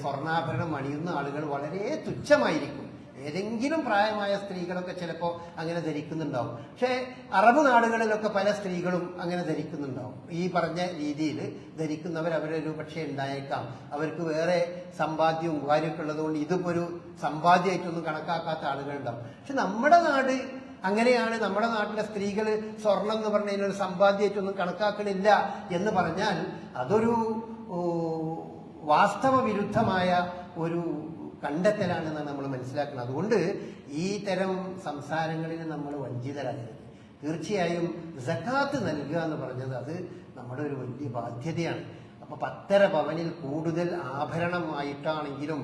സ്വർണാഭരണം അണിയുന്ന ആളുകൾ വളരെ തുച്ഛമായിരിക്കും. ഏതെങ്കിലും പ്രായമായ സ്ത്രീകളൊക്കെ ചിലപ്പോൾ അങ്ങനെ ധരിക്കുന്നുണ്ടാവും. പക്ഷേ അറബ് നാടുകളിലൊക്കെ പല സ്ത്രീകളും അങ്ങനെ ധരിക്കുന്നുണ്ടാവും. ഈ പറഞ്ഞ രീതിയിൽ ധരിക്കുന്നവർ അവരൊരു പക്ഷേ ഉണ്ടായേക്കാം. അവർക്ക് വേറെ സമ്പാദ്യവും കാര്യമൊക്കെ ഉള്ളതുകൊണ്ട് ഇതിപ്പോ ഒരു സമ്പാദ്യമായിട്ടൊന്നും കണക്കാക്കാത്ത ആളുകളുണ്ടാവും. പക്ഷെ നമ്മുടെ നാട് അങ്ങനെയാണ് നമ്മുടെ നാട്ടിലെ സ്ത്രീകൾ സ്വർണം എന്ന് പറഞ്ഞ ഒരു സമ്പാദ്യമായിട്ടൊന്നും കണക്കാക്കണില്ല എന്ന് പറഞ്ഞാൽ അതൊരു വാസ്തവ വിരുദ്ധമായ ഒരു കണ്ടെത്തലാണെന്നാണ് നമ്മൾ മനസ്സിലാക്കുന്നത്. അതുകൊണ്ട് ഈ തരം സംസാരങ്ങളിൽ നമ്മൾ വഞ്ചിതരാകരുത്. തീർച്ചയായും ജക്കാത്ത് നൽകുക എന്ന് പറഞ്ഞത് അത് നമ്മുടെ ഒരു വലിയ ബാധ്യതയാണ്. അപ്പൊ പത്തര പവനിൽ കൂടുതൽ ആഭരണമായിട്ടാണെങ്കിലും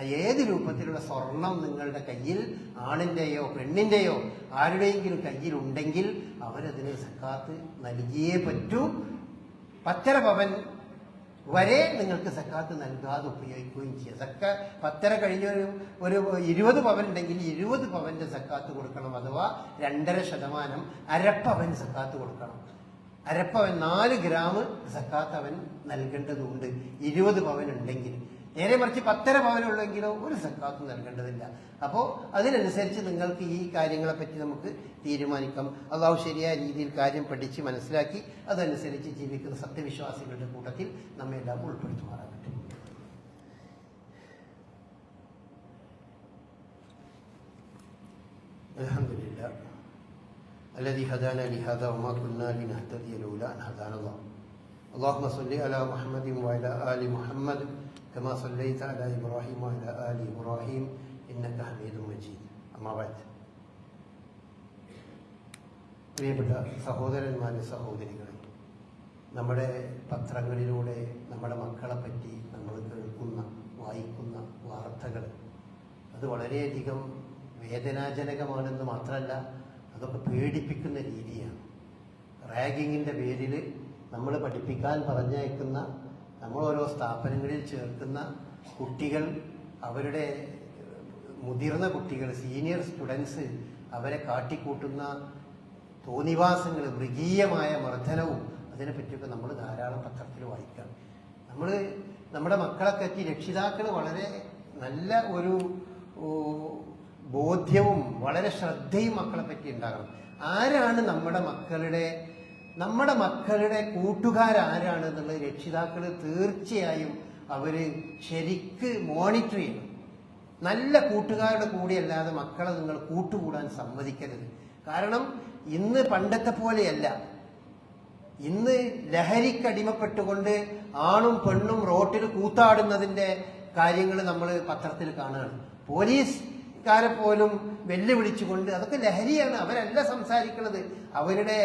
ഏത് രൂപത്തിലുള്ള സ്വർണം നിങ്ങളുടെ കയ്യിൽ ആണിന്റെയോ പെണ്ണിന്റെയോ ആരുടെയെങ്കിലും കയ്യിൽ ഉണ്ടെങ്കിൽ അവരതിന് സക്കാത്ത് നൽകിയേ പറ്റൂ. പത്തര പവൻ വരെ നിങ്ങൾക്ക് സക്കാത്ത് നൽകാതെ ഉപയോഗിക്കുകയും ചെയ്യാം. സക്ക പത്തര കഴിഞ്ഞ ഒരു ഇരുപത് പവൻ ഉണ്ടെങ്കിൽ ഇരുപത് പവന്റെ സക്കാത്ത് കൊടുക്കണം അഥവാ രണ്ടര ശതമാനം അരപ്പവൻ സക്കാത്ത് കൊടുക്കണം. അരപ്പവൻ നാല് ഗ്രാം സക്കാത്ത് അവൻ നൽകേണ്ടതുണ്ട്. ഇരുപത് പവൻ ഉണ്ടെങ്കിൽ നേരെ മറിച്ച് പത്തര പവനുള്ളെങ്കിലോ ഒരു സക്കാത്ത് നൽകേണ്ടതില്ല. അപ്പോൾ അതിനനുസരിച്ച് നിങ്ങൾക്ക് ഈ കാര്യങ്ങളെ പറ്റി നമുക്ക് തീരുമാനിക്കാം. അള്ളാഹു ശരിയായ രീതിയിൽ കാര്യം പഠിച്ച് മനസ്സിലാക്കി അതനുസരിച്ച് ജീവിക്കുന്ന സത്യവിശ്വാസികളുടെ കൂട്ടത്തിൽ നമ്മെ എല്ലാം الحمد لله الذي هدانا لهذا وما كنا لنهتدي لولا أن هدانا الله اللهم صل على محمد وعلى محمد كما صليت على إبراهيم وعلى آل إبراهيم إنك حميد مجيد أما بعد പ്രിയപ്പെട്ട സഹോദരന്മാരെ സഹോദരികളെ നമ്മുടെ പത്രങ്ങളിലൂടെ നമ്മുടെ മക്കളെ പറ്റി നമ്മൾ കേൾക്കുന്ന വായിക്കുന്ന വാർത്തകൾ അത് വളരെയധികം വേദനാജനകമാണെന്ന് മാത്രമല്ല അതൊക്കെ പേടിപ്പിക്കുന്ന രീതിയാണ് റാഗിങ്ങിൻ്റെ പേരിൽ നമ്മൾ പഠിപ്പിക്കാൻ പറഞ്ഞയക്കുന്ന നമ്മൾ ഓരോ സ്ഥാപനങ്ങളിൽ ചേർക്കുന്ന കുട്ടികൾ അവരുടെ മുതിർന്ന കുട്ടികൾ സീനിയർ സ്റ്റുഡൻസ് അവരെ കാട്ടിക്കൂട്ടുന്ന തോന്നിവാസങ്ങൾ മൃഗീയമായ മർദ്ദനവും അതിനെപ്പറ്റിയൊക്കെ നമ്മൾ ധാരാളം പത്രത്തിൽ വായിക്കാം. നമ്മൾ നമ്മുടെ മക്കളെ പറ്റി രക്ഷിതാക്കൾ വളരെ നല്ല ഒരു ബോധ്യവും വളരെ ശ്രദ്ധയും മക്കളെ പറ്റി ഉണ്ടാകണം. ആരാണ് നമ്മുടെ മക്കളുടെ നമ്മുടെ മക്കളുടെ കൂട്ടുകാരാരാണ് എന്നുള്ളത് രക്ഷിതാക്കൾ തീർച്ചയായും അവർ ശരിക്ക് മോണിറ്റർ ചെയ്യണം നല്ല കൂട്ടുകാരുടെ കൂടെയല്ലാതെ മക്കളെ നിങ്ങൾ കൂട്ടുകൂടാൻ സമ്മതിക്കരുത്. കാരണം ഇന്ന് പണ്ടത്തെ പോലെയല്ല. ഇന്ന് ലഹരിക്കടിമപ്പെട്ടുകൊണ്ട് ആണും പെണ്ണും റോട്ടിൽ കൂത്താടുന്നതിന്റെ കാര്യങ്ങൾ നമ്മൾ പത്രത്തിൽ കാണുകയാണ്. പോലീസുകാരെ പോലും വെല്ലുവിളിച്ചുകൊണ്ട് അതൊക്കെ ലഹരിയാണ് അവരല്ല സംസാരിക്കുന്നത്. അവരുടെ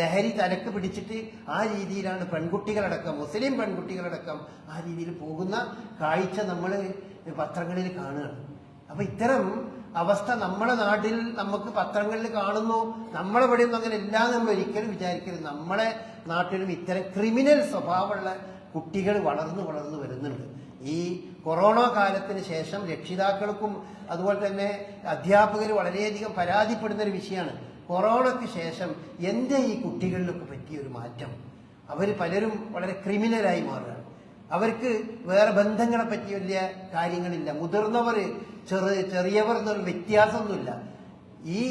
ലഹരി തലക്ക് പിടിച്ചിട്ട് ആ രീതിയിലാണ് പെൺകുട്ടികളടക്കം മുസ്ലിം പെൺകുട്ടികളടക്കം ആ രീതിയിൽ പോകുന്ന കാഴ്ച നമ്മൾ പത്രങ്ങളിൽ കാണുകയാണ് അപ്പൊ ഇത്തരം അവസ്ഥ നമ്മുടെ നാട്ടിൽ നമുക്ക് പത്രങ്ങളിൽ കാണുന്നു. നമ്മളെ ഇവിടെ ഒന്നും അങ്ങനെ ഇല്ല എന്ന് നമ്മൾ ഒരിക്കലും വിചാരിക്കരുത്. നമ്മളെ നാട്ടിലും ഇത്തരം ക്രിമിനൽ സ്വഭാവമുള്ള കുട്ടികൾ വളർന്നു വളർന്നു വരുന്നുണ്ട്. ഈ കൊറോണ കാലത്തിന് ശേഷം രക്ഷിതാക്കൾക്കും അതുപോലെ തന്നെ അധ്യാപകർ വളരെയധികം പരാതിപ്പെടുന്ന ഒരു വിഷയമാണ്. കൊറോണയ്ക്ക് ശേഷം എന്റെ ഈ കുട്ടികളിലൊക്കെ പറ്റിയ ഒരു മാറ്റം. അവർ പലരും വളരെ ക്രിമിനലായി മാറുകയാണ്. അവർക്ക് വേറെ ബന്ധങ്ങളെ പറ്റി വലിയ കാര്യങ്ങളില്ല. മുതിർന്നവർ ചെറു ചെറിയവർ എന്നൊരു വ്യത്യാസമൊന്നുമില്ല. ഈ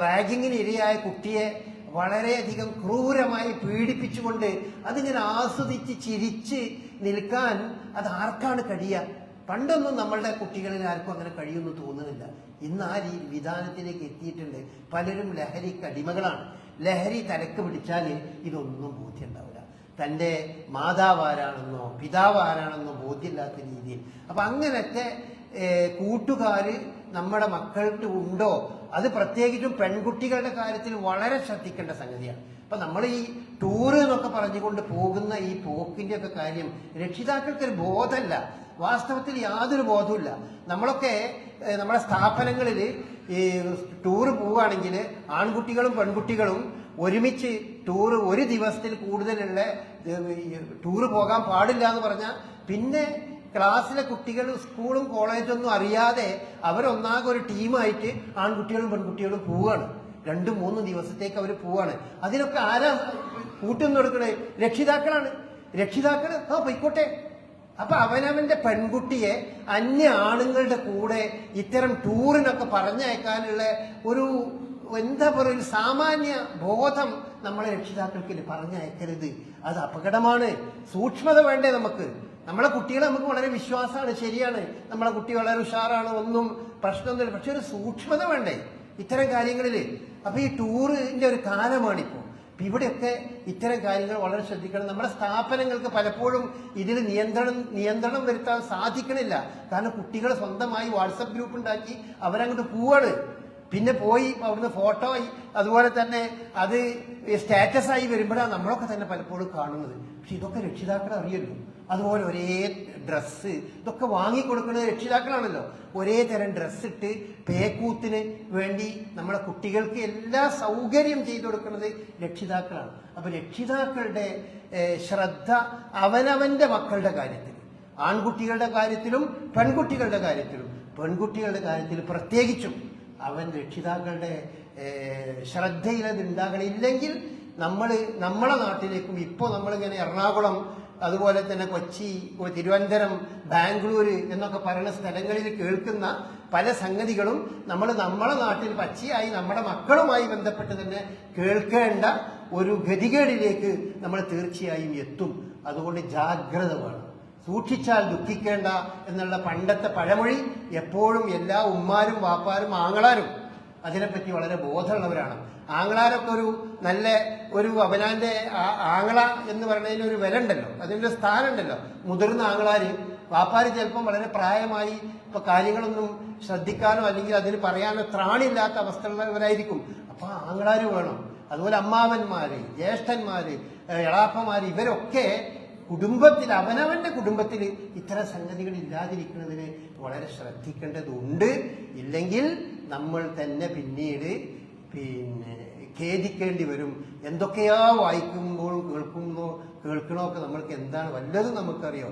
റാഗിങ്ങിന് ഇരയായ കുട്ടിയെ വളരെയധികം ക്രൂരമായി പീഡിപ്പിച്ചുകൊണ്ട് അതിങ്ങനെ ആസ്വദിച്ച് ചിരിച്ച് നിൽക്കാൻ അത് ആർക്കാണ് കഴിയുക? പണ്ടൊന്നും നമ്മളുടെ കുട്ടികളിൽ ആർക്കും അങ്ങനെ കഴിയുമെന്ന് തോന്നുന്നില്ല. ഇന്ന് ആ രീതി വിധാനത്തിലേക്ക് എത്തിയിട്ടുണ്ട്. പലരും ലഹരിക്ക് അടിമകളാണ്. ലഹരി തലക്ക് പിടിച്ചാൽ ഇതൊന്നും ബോധ്യം ഉണ്ടാവില്ല തന്റെ മാതാവ് ആരാണെന്നോ പിതാവ് ആരാണെന്നോ ബോധ്യമില്ലാത്ത രീതിയിൽ. അപ്പം അങ്ങനത്തെ കൂട്ടുകാര് നമ്മുടെ മക്കൾക്ക് ഉണ്ടോ? അത് പ്രത്യേകിച്ചും പെൺകുട്ടികളുടെ കാര്യത്തിൽ വളരെ ശ്രദ്ധിക്കേണ്ട സംഗതിയാണ്. അപ്പൊ നമ്മൾ ഈ ടൂറ് എന്നൊക്കെ പറഞ്ഞുകൊണ്ട് പോകുന്ന ഈ പോക്കിന്റെ ഒക്കെ കാര്യം രക്ഷിതാക്കൾക്ക് ഒരു ബോധമല്ല. വാസ്തവത്തിൽ യാതൊരു ബോധവുമില്ല. നമ്മളൊക്കെ നമ്മുടെ സ്ഥാപനങ്ങളിൽ ഈ ടൂറ് പോവുകയാണെങ്കിൽ ആൺകുട്ടികളും പെൺകുട്ടികളും ഒരുമിച്ച് ടൂറ് ഒരു ദിവസത്തിൽ കൂടുതലുള്ള ടൂറ് പോകാൻ പാടില്ല എന്ന് പറഞ്ഞാൽ പിന്നെ ക്ലാസ്സിലെ കുട്ടികൾ സ്കൂളും കോളേജും ഒന്നും അറിയാതെ അവരൊന്നാകെ ഒരു ടീമായിട്ട് ആൺകുട്ടികളും പെൺകുട്ടികളും പോവുകയാണ് രണ്ടും മൂന്ന് ദിവസത്തേക്ക് അവർ പോവാണ്. അതിനൊക്കെ ആരാ കൂട്ടുന്ന കൊടുക്കണേ രക്ഷിതാക്കളാണ്. രക്ഷിതാക്കൾ ആ പൊയ്ക്കോട്ടെ. അപ്പൊ അവനവന്റെ പെൺകുട്ടിയെ അന്യ ആണുങ്ങളുടെ കൂടെ ഇത്തരം ടൂറിനൊക്കെ പറഞ്ഞയക്കാനുള്ള ഒരു എന്താ പറയുക ഒരു സാമാന്യ ബോധം നമ്മളെ രക്ഷിതാക്കൾക്ക് പറഞ്ഞയക്കരുത്. അത് അപകടമാണ്. സൂക്ഷ്മത വേണ്ടേ നമുക്ക്? നമ്മളെ കുട്ടികളെ നമുക്ക് വളരെ വിശ്വാസമാണ് ശരിയാണ്. നമ്മളെ കുട്ടി വളരെ ഉഷാറാണ് ഒന്നും പ്രശ്നമൊന്നുമില്ല. പക്ഷെ ഒരു സൂക്ഷ്മത വേണ്ടേ ഇത്തരം കാര്യങ്ങളിൽ അപ്പൊ ഈ ടൂറിന്റെ ഒരു കാലമാണിപ്പോ ഇവിടെയൊക്കെ ഇത്തരം കാര്യങ്ങൾ വളരെ ശ്രദ്ധിക്കണം. നമ്മുടെ സ്ഥാപനങ്ങൾക്ക് പലപ്പോഴും ഇതിൽ നിയന്ത്രണം നിയന്ത്രണം വരുത്താൻ സാധിക്കണില്ല. കാരണം കുട്ടികൾ സ്വന്തമായി വാട്സപ്പ് ഗ്രൂപ്പ് ഉണ്ടാക്കി അവരങ്ങോട്ട് പോവാണ്. പിന്നെ പോയി അവിടുന്ന് ഫോട്ടോ ആയി. അതുപോലെ തന്നെ അത് സ്റ്റാറ്റസ് ആയി വരുമ്പോഴാണ് നമ്മളൊക്കെ തന്നെ പലപ്പോഴും കാണുന്നത്. പക്ഷെ ഇതൊക്കെ രക്ഷിതാക്കൾ അറിയല്ലോ. അതുപോലെ ഒരേ ഡ്രസ്സ് ഇതൊക്കെ വാങ്ങിക്കൊടുക്കുന്നത് രക്ഷിതാക്കളാണല്ലോ. ഒരേ തരം ഡ്രസ്സ് ഇട്ട് പേക്കൂത്തിന് വേണ്ടി നമ്മളെ കുട്ടികൾക്ക് എല്ലാ സൗകര്യം ചെയ്തു കൊടുക്കുന്നത് രക്ഷിതാക്കളാണ്. അപ്പൊ രക്ഷിതാക്കളുടെ ശ്രദ്ധ അവനവന്റെ മക്കളുടെ കാര്യത്തിൽ. ആൺകുട്ടികളുടെ കാര്യത്തിലും പെൺകുട്ടികളുടെ കാര്യത്തിലും. പെൺകുട്ടികളുടെ കാര്യത്തിൽ പ്രത്യേകിച്ചും അവൻ രക്ഷിതാക്കളുടെ ശ്രദ്ധയിൽ അത് നമ്മൾ നമ്മളെ നാട്ടിലേക്കും ഇപ്പോൾ നമ്മളിങ്ങനെ എറണാകുളം അതുപോലെ തന്നെ കൊച്ചി തിരുവനന്തപുരം ബാംഗ്ലൂർ എന്നൊക്കെ പറയുന്ന സ്ഥലങ്ങളിൽ കേൾക്കുന്ന പല സംഗതികളും നമ്മൾ നമ്മളെ നാട്ടിൽ പച്ചയായി നമ്മുടെ മക്കളുമായി ബന്ധപ്പെട്ട് തന്നെ കേൾക്കേണ്ട ഒരു ഗതികേടിലേക്ക് നമ്മൾ തീർച്ചയായും എത്തും. അതുകൊണ്ട് ജാഗ്രത വേണം. സൂക്ഷിച്ചാൽ ദുഃഖിക്കേണ്ട എന്നുള്ള പണ്ടത്തെ പഴമൊഴി എപ്പോഴും എല്ലാ ഉമ്മാരും വാപ്പാരും ആങ്ങളാരും അതിനെപ്പറ്റി വളരെ ബോധമുള്ളവരാണ്. ആങ്ങളാരൊക്കെ ഒരു നല്ല ഒരു അവനാന്റെ ആങ്ങള എന്ന് പറയുന്നതിന് ഒരു വില ഉണ്ടല്ലോ അതിനൊരു സ്ഥാനം ഉണ്ടല്ലോ മുതിർന്ന ആങ്ങളാര് വാപ്പാര് ചിലപ്പം വളരെ പ്രായമായി ഇപ്പൊ കാര്യങ്ങളൊന്നും ശ്രദ്ധിക്കാനോ അല്ലെങ്കിൽ അതിന് പറയാനോ ത്രാണില്ലാത്ത അവസ്ഥയുള്ളവരായിരിക്കും. അപ്പൊ ആങ്ങളാര് വേണം. അതുപോലെ അമ്മാവന്മാര് ജ്യേഷ്ഠന്മാര് എളാപ്പമാര് ഇവരൊക്കെ കുടുംബത്തിൽ അവനവന്റെ കുടുംബത്തിൽ ഇത്തരം സംഗതികൾ ഇല്ലാതിരിക്കുന്നതിന് വളരെ ശ്രദ്ധിക്കേണ്ടതുണ്ട്. ഇല്ലെങ്കിൽ നമ്മൾ തന്നെ പിന്നീട് പിന്നെ ഖേദിക്കേണ്ടി വരും. എന്തൊക്കെയാ വായിക്കുമ്പോൾ കേൾക്കുമ്പോൾ കേൾക്കണമൊക്കെ നമ്മൾക്ക് എന്താണ് വല്ലതും നമുക്കറിയോ?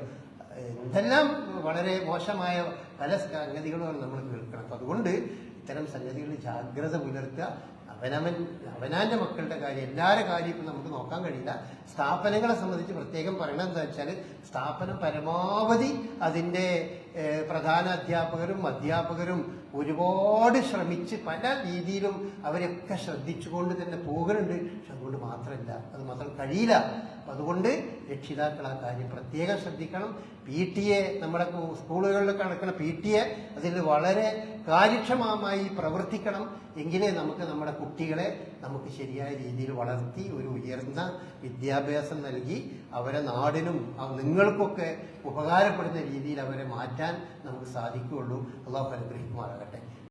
എന്തെല്ലാം വളരെ മോശമായ പല സംഗതികളുമാണ് നമ്മൾ കേൾക്കണം അപ്പൊ അതുകൊണ്ട് ഇത്തരം സംഗതികളിൽ ജാഗ്രത പുലർത്തുക. അവനവൻ അവനാന്റെ മക്കളുടെ കാര്യം എല്ലാവരുടെ കാര്യം ഇപ്പം നമുക്ക് നോക്കാൻ കഴിയില്ല. സ്ഥാപനങ്ങളെ സംബന്ധിച്ച് പ്രത്യേകം പറയണം എന്താ വെച്ചാൽ സ്ഥാപനം പരമാവധി അതിന്റെ പ്രധാന അധ്യാപകരും അധ്യാപകരും ഒരുപാട് ശ്രമിച്ച് പല രീതിയിലും അവരൊക്കെ ശ്രദ്ധിച്ചുകൊണ്ട് തന്നെ പോകുന്നുണ്ട്. പക്ഷെ അതുകൊണ്ട് മാത്രമല്ല അത് മാത്രം കഴിയില്ല. അതുകൊണ്ട് രക്ഷിതാക്കൾ ആ കാര്യം പ്രത്യേകം ശ്രദ്ധിക്കണം. പി ടി എ നമ്മുടെ സ്കൂളുകളിൽ നടക്കുന്ന പി ടി എ അതിൽ വളരെ കാര്യക്ഷമമായി പ്രവർത്തിക്കണം. എങ്കിലേ നമുക്ക് നമ്മുടെ കുട്ടികളെ നമുക്ക് ശരിയായ രീതിയിൽ വളർത്തി ഒരു ഉയർന്ന വിദ്യാഭ്യാസം നൽകി അവരെ നാടിനും നിങ്ങൾക്കൊക്കെ ഉപകാരപ്പെടുന്ന രീതിയിൽ അവരെ മാറ്റാൻ നമുക്ക് സാധിക്കുകയുള്ളൂ. അള്ളാഹു അനുഗ്രഹിക്കുമാറാകട്ടെ.